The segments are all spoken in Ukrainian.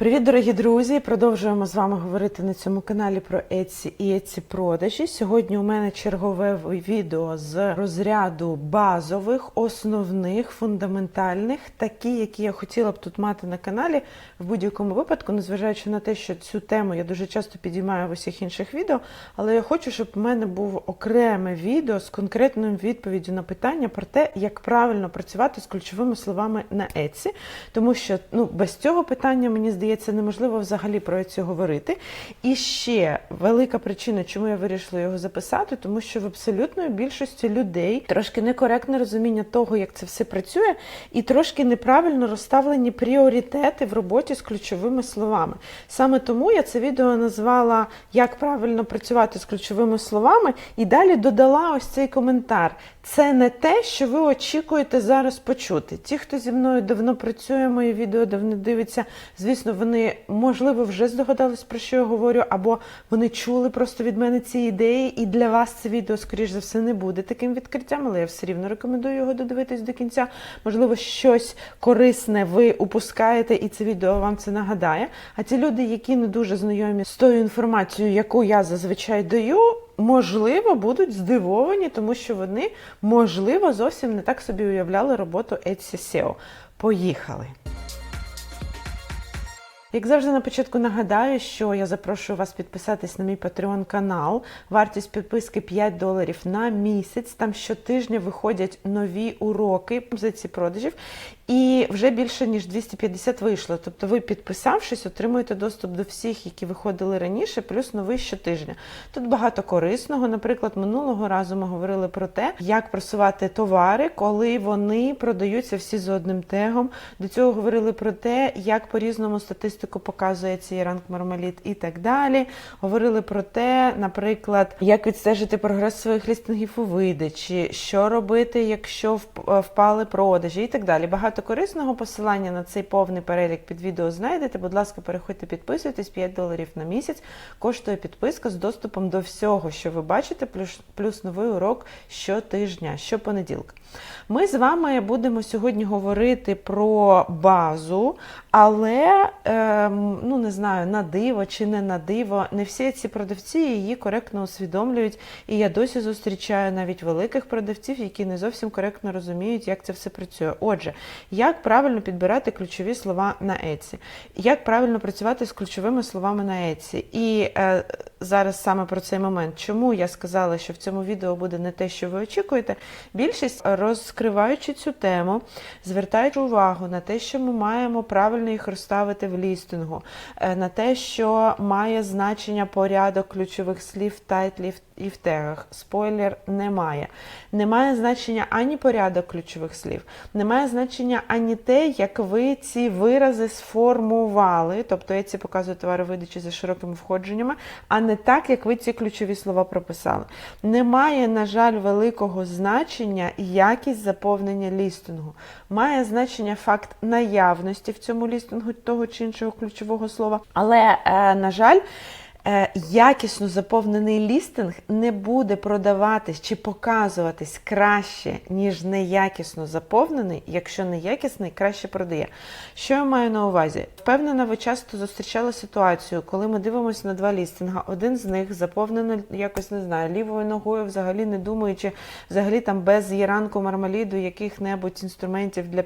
Привіт, дорогі друзі! Продовжуємо з вами говорити на цьому каналі про Etsy і Etsy продажі. Сьогодні у мене чергове відео з розряду базових, основних, фундаментальних, такі, які я хотіла б тут мати на каналі в будь-якому випадку, незважаючи на те, що цю тему я дуже часто підіймаю в усіх інших відео. Але я хочу, щоб у мене був окреме відео з конкретною відповіддю на питання про те, як правильно працювати з ключовими словами на Etsy. Тому що ну, без цього питання, мені здається, неможливо взагалі про Etsy говорити. І ще велика причина, чому я вирішила його записати, тому що в абсолютної більшості людей трошки некоректне розуміння того, як це все працює, і трошки неправильно розставлені пріоритети в роботі з ключовими словами. Саме тому я це відео назвала Як правильно працювати з ключовими словами, і далі додала ось цей коментар. Це не те, що ви очікуєте зараз почути. Ті, хто зі мною давно працює, мої відео давно дивиться, звісно, вони можливо вже здогадались, про що я говорю, або вони чули просто від мене ці ідеї, і для вас це відео, скоріш за все, не буде таким відкриттям, але я все рівно рекомендую його додивитись до кінця. Можливо, щось корисне ви упускаєте, і це відео вам це нагадає. А ті люди, які не дуже знайомі з тою інформацією, яку я зазвичай даю. Можливо, будуть здивовані, тому що вони, можливо, зовсім не так собі уявляли роботу Etsy SEO. Поїхали! Як завжди на початку нагадаю, що я запрошую вас підписатись на мій Patreon канал. Вартість підписки 5 доларів на місяць. Там щотижня виходять нові уроки за ці продажів. І вже більше ніж 250 вийшло. Тобто, ви підписавшись, отримуєте доступ до всіх, які виходили раніше, плюс новий щотижня. Тут багато корисного. Наприклад, минулого разу ми говорили про те, як просувати товари, коли вони продаються всі з одним тегом. До цього говорили про те, як по різному статистику показує цей ранг Мармаліт і так далі. Говорили про те, наприклад, як відстежити прогрес своїх лістингів у видачі, що робити, якщо впали продажі, і так далі. Багато корисного посилання на цей повний перелік під відео знайдете. Будь ласка, переходьте, підписуйтесь 5 доларів на місяць. Коштує підписка з доступом до всього, що ви бачите, плюс, плюс новий урок щотижня, щопонеділка. Ми з вами будемо сьогодні говорити про базу, але е, ну не знаю, на диво чи не на диво. Не всі ці продавці її коректно усвідомлюють. І я досі зустрічаю навіть великих продавців, які не зовсім коректно розуміють, як це все працює. Отже, як правильно підбирати ключові слова на Еці, як правильно працювати з ключовими словами на Еці. І е, зараз саме про цей момент, чому я сказала, що в цьому відео буде не те, що ви очікуєте. Більшість розкриваючи цю тему, звертаючи увагу на те, що ми маємо правильно їх розставити в лістингу, е, на те, що має значення порядок ключових слів, тайтлів і в тегах. Спойлер немає. Немає значення ані порядок ключових слів, немає значення ані те, як ви ці вирази сформували, тобто я ці показую товари видачі за широкими входженнями, а не так, як ви ці ключові слова прописали. Немає, на жаль, великого значення якість заповнення лістингу. Має значення факт наявності в цьому лістингу того чи іншого ключового слова. Але, е, на жаль, Якісно заповнений лістинг не буде продаватись чи показуватись краще, ніж неякісно заповнений, якщо неякісний краще продає. Що я маю на увазі? Впевнена, ви часто зустрічали ситуацію, коли ми дивимося на два лістинга. Один з них заповнено якось не знаю, лівою ногою, взагалі не думаючи, взагалі там без єранку мармаліду, яких-небудь інструментів, для,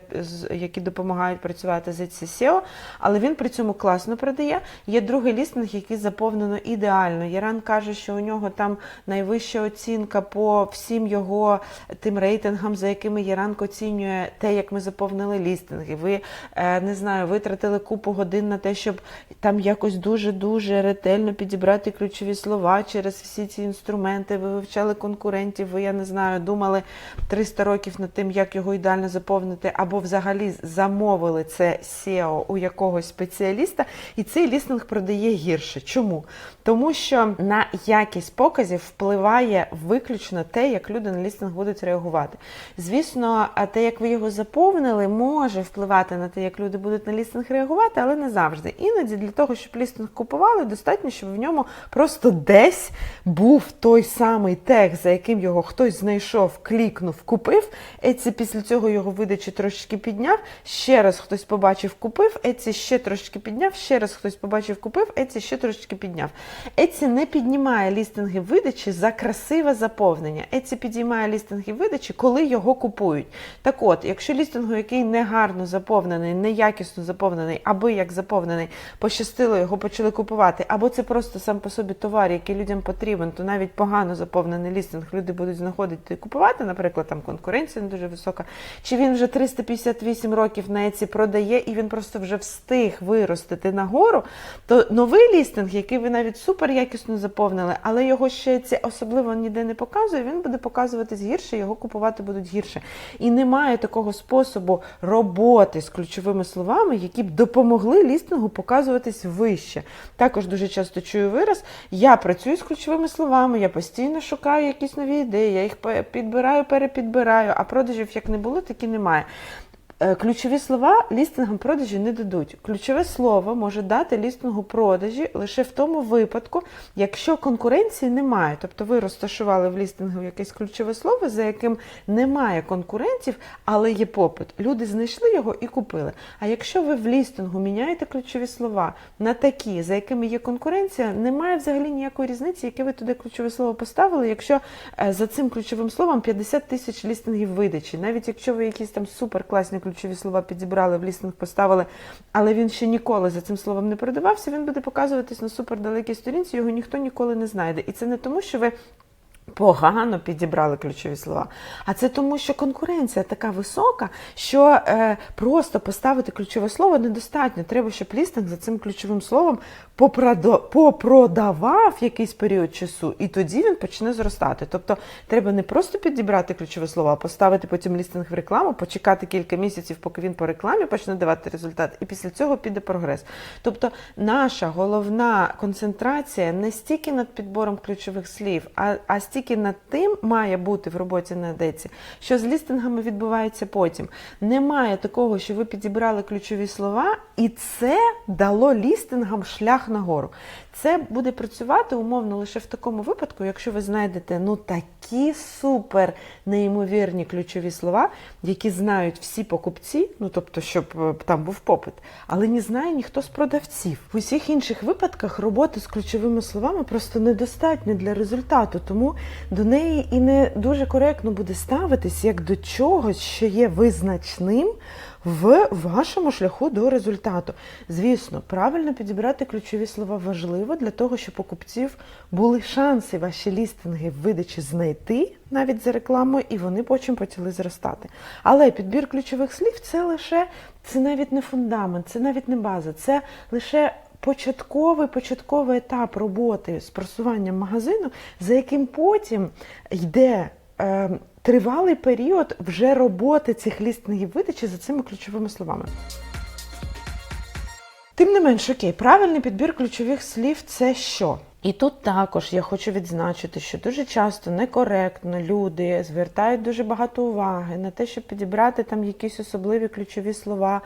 які допомагають працювати з SEO, але він при цьому класно продає. Є другий лістинг, який заповнений ідеально. Яран каже, що у нього там найвища оцінка по всім його тим рейтингам, за якими Яранк оцінює те, як ми заповнили лістинги. Ви не знаю, витратили купу годин на те, щоб там якось дуже-дуже ретельно підібрати ключові слова через всі ці інструменти. Ви вивчали конкурентів, ви я не знаю, думали 300 років над тим, як його ідеально заповнити, або взагалі замовили це SEO у якогось спеціаліста, і цей лістинг продає гірше. Чому? Тому що на якість показів впливає виключно те, як люди на лістинг будуть реагувати. Звісно, те, як ви його заповнили, може впливати на те, як люди будуть на лістинг реагувати, але не завжди. Іноді для того, щоб лістинг купували, достатньо, щоб в ньому просто десь був той самий текст, за яким його хтось знайшов, клікнув, купив. Еці після цього його видачі трошечки підняв. Ще раз хтось побачив, купив. Еці ще трошечки підняв. Ще раз хтось побачив, купив. Еці ще трошечки підняв. Еці не піднімає лістинги видачі за красиве заповнення. Еці підіймає лістинги видачі, коли його купують. Так от, якщо лістингу, який негарно заповнений, неякісно заповнений, аби як заповнений, пощастило, його почали купувати, або це просто сам по собі товар, який людям потрібен, то навіть погано заповнений лістинг люди будуть знаходити і купувати, наприклад, там конкуренція не дуже висока, чи він вже 358 років на Еці продає, і він просто вже встиг виростити нагору, то новий лістинг, який ви навіть супер якісно заповнили, але його ще це особливо ніде не показує, він буде показуватись гірше, його купувати будуть гірше. І немає такого способу роботи з ключовими словами, які б допомогли лістингу показуватись вище. Також дуже часто чую вираз: я працюю з ключовими словами, я постійно шукаю якісь нові ідеї, я їх підбираю, перепідбираю, а продажів як не було, так і немає. Е, Ключові слова лістингам продажі не дадуть. Ключове слово може дати лістингу продажі лише в тому випадку, якщо конкуренції немає. Тобто ви розташували в лістингу якесь ключове слово, за яким немає конкурентів, але є попит. Люди знайшли його і купили. А якщо ви в лістингу міняєте ключові слова на такі, за якими є конкуренція, немає взагалі ніякої різниці, яке ви туди ключове слово поставили, якщо е, за цим ключовим словом 50 тисяч лістингів видачі. Навіть якщо ви якісь там суперкласні ключові слова підібрали, в лістинг поставили, але він ще ніколи за цим словом не продавався, він буде показуватись на супердалекій сторінці, його ніхто ніколи не знайде. І це не тому, що ви. Погано підібрали ключові слова. А це тому, що конкуренція така висока, що е, просто поставити ключове слово недостатньо. Треба, щоб лістинг за цим ключовим словом попродавав якийсь період часу, і тоді він почне зростати. Тобто треба не просто підібрати ключове слово, а поставити потім лістинг в рекламу, почекати кілька місяців, поки він по рекламі почне давати результат, і після цього піде прогрес. Тобто наша головна концентрація не стільки над підбором ключових слів, а, а стільки над тим має бути в роботі на деці, що з лістингами відбувається потім. Немає такого, що ви підібрали ключові слова, і це дало лістингам шлях нагору. Це буде працювати умовно лише в такому випадку, якщо ви знайдете ну такі супер неймовірні ключові слова, які знають всі покупці, ну тобто, щоб е, там був попит, але не знає ніхто з продавців. В усіх інших випадках роботи з ключовими словами просто недостатньо для результату, тому до неї і не дуже коректно буде ставитись як до чогось, що є визначним в вашому шляху до результату. Звісно, правильно підібрати ключові слова важливо для того, щоб у покупців були шанси ваші лістинги в видачі знайти навіть за рекламою, і вони потім почали зростати. Але підбір ключових слів це лише це навіть не фундамент, це навіть не база, це лише. Початковий початковий етап роботи з просуванням магазину, за яким потім йде е, тривалий період вже роботи цих лістингів видачі за цими ключовими словами. Тим не менш, окей, правильний підбір ключових слів це що? І тут також я хочу відзначити, що дуже часто некоректно люди звертають дуже багато уваги на те, щоб підібрати там якісь особливі ключові слова,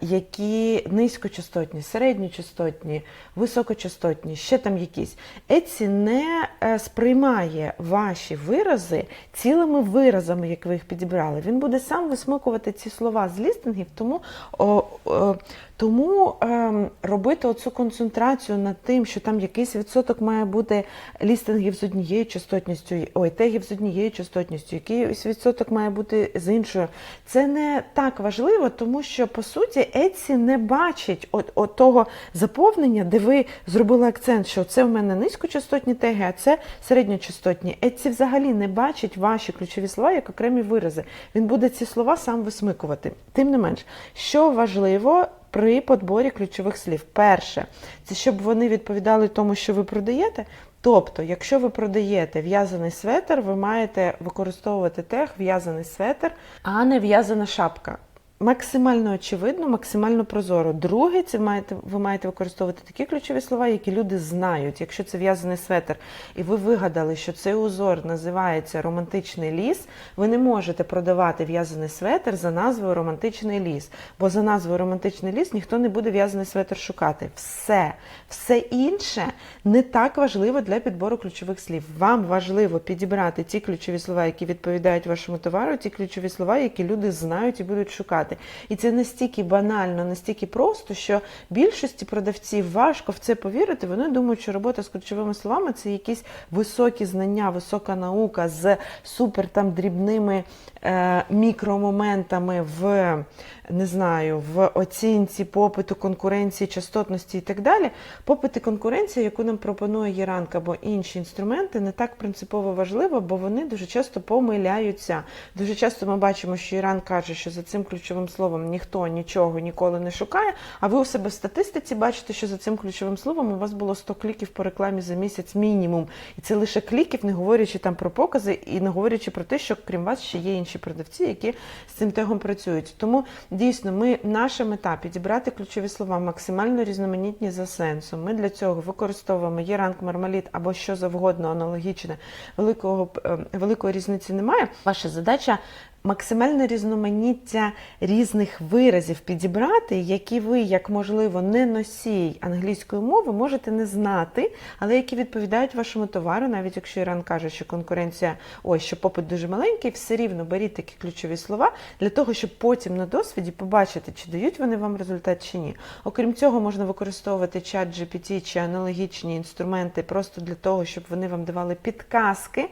які низькочастотні, середньочастотні, високочастотні, ще там якісь. Еці не е, сприймає ваші вирази цілими виразами, як ви їх підібрали. Він буде сам висмикувати ці слова з лістингів, тому, о, о, тому ем, робити оцю концентрацію над тим, що там якийсь відсоток має бути лістингів з однією частотністю, ой, тегів з однією частотністю, якийсь відсоток має бути з іншою. Це не так важливо, тому що по суті Etsy не бачить от, от того заповнення, де ви зробили акцент, що це в мене низькочастотні теги, а це середньочастотні. Etsy взагалі не бачить ваші ключові слова як окремі вирази. Він буде ці слова сам висмикувати. Тим не менш, що важливо. При подборі ключових слів. Перше, це щоб вони відповідали тому, що ви продаєте. Тобто, якщо ви продаєте в'язаний светр, ви маєте використовувати тег в'язаний светр, а не в'язана шапка. Максимально очевидно, максимально прозоро. Друге, це маєте, ви маєте використовувати такі ключові слова, які люди знають. Якщо це в'язаний светр, і ви вигадали, що цей узор називається романтичний ліс, ви не можете продавати в'язаний светр за назвою романтичний ліс. Бо за назвою романтичний ліс ніхто не буде в'язаний светр шукати. Все, все інше не так важливо для підбору ключових слів. Вам важливо підібрати ті ключові слова, які відповідають вашому товару, ті ключові слова, які люди знають і будуть шукати. І це настільки банально, настільки просто, що більшості продавців важко в це повірити. Вони думають, що робота з ключовими словами це якісь високі знання, висока наука з супер там дрібними е, мікромоментами в не знаю, в оцінці попиту, конкуренції, частотності і так далі. Попит і конкуренція, яку нам пропонує Єранк або інші інструменти, не так принципово важлива, бо вони дуже часто помиляються. Дуже часто ми бачимо, що Іран каже, що за цим ключовим словом ніхто нічого ніколи не шукає. А ви у себе в статистиці бачите, що за цим ключовим словом у вас було 100 кліків по рекламі за місяць мінімум. І це лише кліків, не говорячи там про покази і не говорячи про те, що крім вас ще є інші продавці, які з цим тегом працюють. Тому дійсно, ми наша мета підібрати ключові слова максимально різноманітні за сенсом. Ми для цього використовуємо є ранг мармаліт або що завгодно аналогічне. Великого е, великої різниці немає. Ваша задача. Максимальне різноманіття різних виразів підібрати, які ви, як можливо, не носій англійської мови, можете не знати, але які відповідають вашому товару, навіть якщо Іран каже, що конкуренція, ой, що попит дуже маленький, все рівно беріть такі ключові слова для того, щоб потім на досвіді побачити, чи дають вони вам результат чи ні. Окрім цього, можна використовувати чат GPT чи аналогічні інструменти просто для того, щоб вони вам давали підказки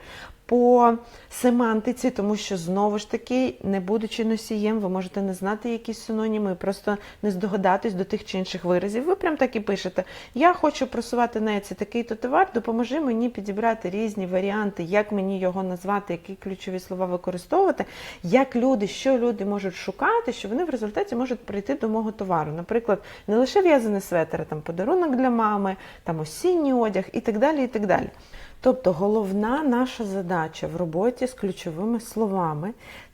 по семантиці, тому що знову ж таки, не будучи носієм, ви можете не знати якісь синоніми, просто не здогадатись до тих чи інших виразів. Ви прям так і пишете: Я хочу просувати на ці такий-то товар, допоможи мені підібрати різні варіанти, як мені його назвати, які ключові слова використовувати, як люди, що люди можуть шукати, що вони в результаті можуть прийти до мого товару. Наприклад, не лише в'язаний светер, а там подарунок для мами, там осінній одяг і так далі. і так далі. Тобто головна наша задача в роботі з ключовими словами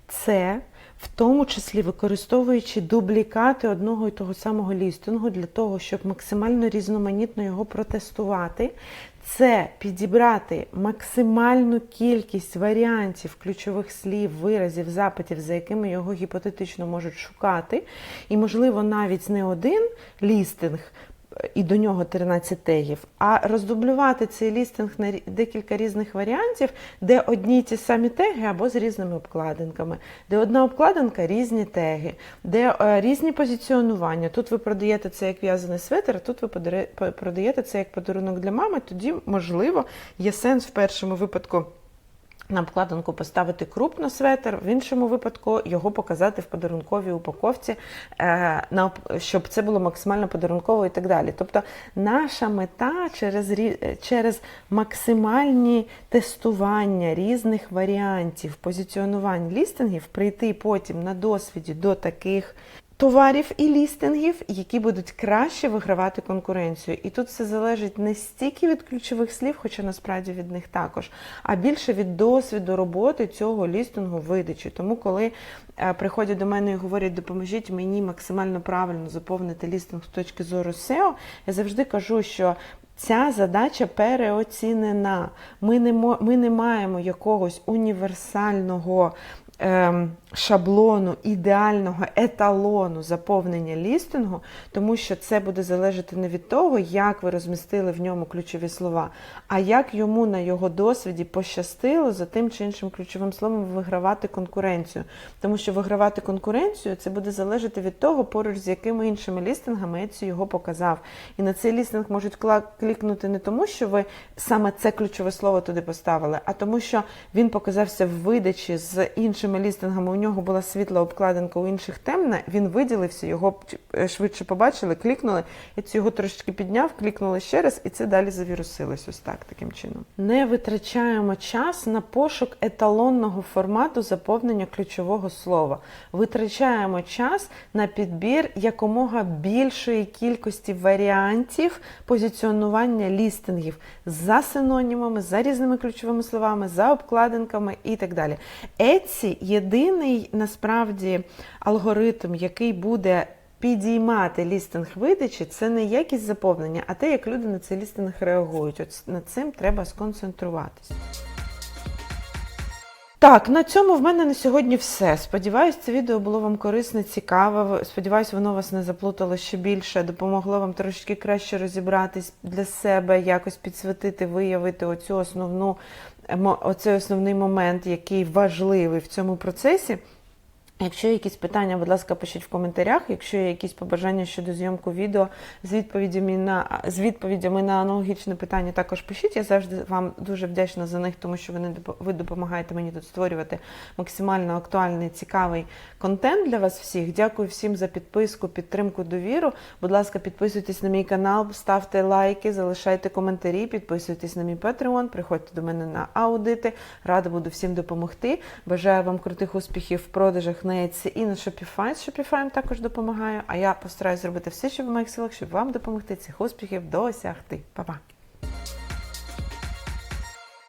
це в тому числі використовуючи дублікати одного і того самого лістингу для того, щоб максимально різноманітно його протестувати. Це підібрати максимальну кількість варіантів ключових слів, виразів, запитів, за якими його гіпотетично можуть шукати, і, можливо, навіть не один лістинг і до нього 13 тегів, а роздублювати цей лістинг на декілька різних варіантів, де одні ті самі теги або з різними обкладинками, де одна обкладинка різні теги, де е, різні позиціонування. Тут ви продаєте це як в'язаний светр, а тут ви продаєте це як подарунок для мами, тоді, можливо, є сенс в першому випадку. На обкладинку поставити крупно светр, в іншому випадку його показати в подарунковій упаковці, е, щоб це було максимально подарунково і так далі. Тобто наша мета через через максимальні тестування різних варіантів позиціонувань лістингів прийти потім на досвіді до таких товарів і лістингів, які будуть краще вигравати конкуренцію. І тут все залежить не стільки від ключових слів, хоча насправді від них також, а більше від досвіду роботи цього лістингу видачі. Тому, коли е, приходять до мене і говорять, допоможіть мені максимально правильно заповнити лістинг з точки зору SEO, я завжди кажу, що. Ця задача переоцінена. Ми не ми не маємо якогось універсального Ем, шаблону, ідеального еталону заповнення лістингу, тому що це буде залежати не від того, як ви розмістили в ньому ключові слова, а як йому на його досвіді пощастило за тим чи іншим ключовим словом вигравати конкуренцію. Тому що вигравати конкуренцію це буде залежати від того, поруч з якими іншими лістингами Etsy його показав. І на цей лістинг можуть клікнути не тому, що ви саме це ключове слово туди поставили, а тому, що він показався в видачі з іншими лістингами у нього була світла обкладинка, у інших темна, він виділився, його е, швидше побачили, клікнули, я цю його трошечки підняв, клікнули ще раз, і це далі завірусилось ось так, таким чином. Не витрачаємо час на пошук еталонного формату заповнення ключового слова. Витрачаємо час на підбір якомога більшої кількості варіантів позиціонування лістингів за синонімами, за різними ключовими словами, за обкладинками і так далі. Etsy єдиний єдиний насправді алгоритм, який буде підіймати лістинг видачі, це не якість заповнення, а те, як люди на цей лістинг реагують. От над цим треба сконцентруватися. Так, на цьому в мене на сьогодні все. Сподіваюсь, це відео було вам корисне, цікаве. Сподіваюсь, воно вас не заплутало ще більше, допомогло вам трошки краще розібратись для себе, якось підсвітити, виявити оцю основну, оцей основний момент, який важливий в цьому процесі. Якщо є якісь питання, будь ласка, пишіть в коментарях. Якщо є якісь побажання щодо зйомку відео з відповідями на з відповідями на аналогічне питання, також пишіть. Я завжди вам дуже вдячна за них, тому що вони ви допомагаєте мені тут створювати максимально актуальний, цікавий контент для вас всіх. Дякую всім за підписку, підтримку, довіру. Будь ласка, підписуйтесь на мій канал, ставте лайки, залишайте коментарі, підписуйтесь на мій Patreon, приходьте до мене на аудити. Рада буду всім допомогти. Бажаю вам крутих успіхів в продажах Etsy і на Shopify. З Shopify також допомагаю. А я постараюсь зробити все, що в моїх силах, щоб вам допомогти цих успіхів досягти. Па-па!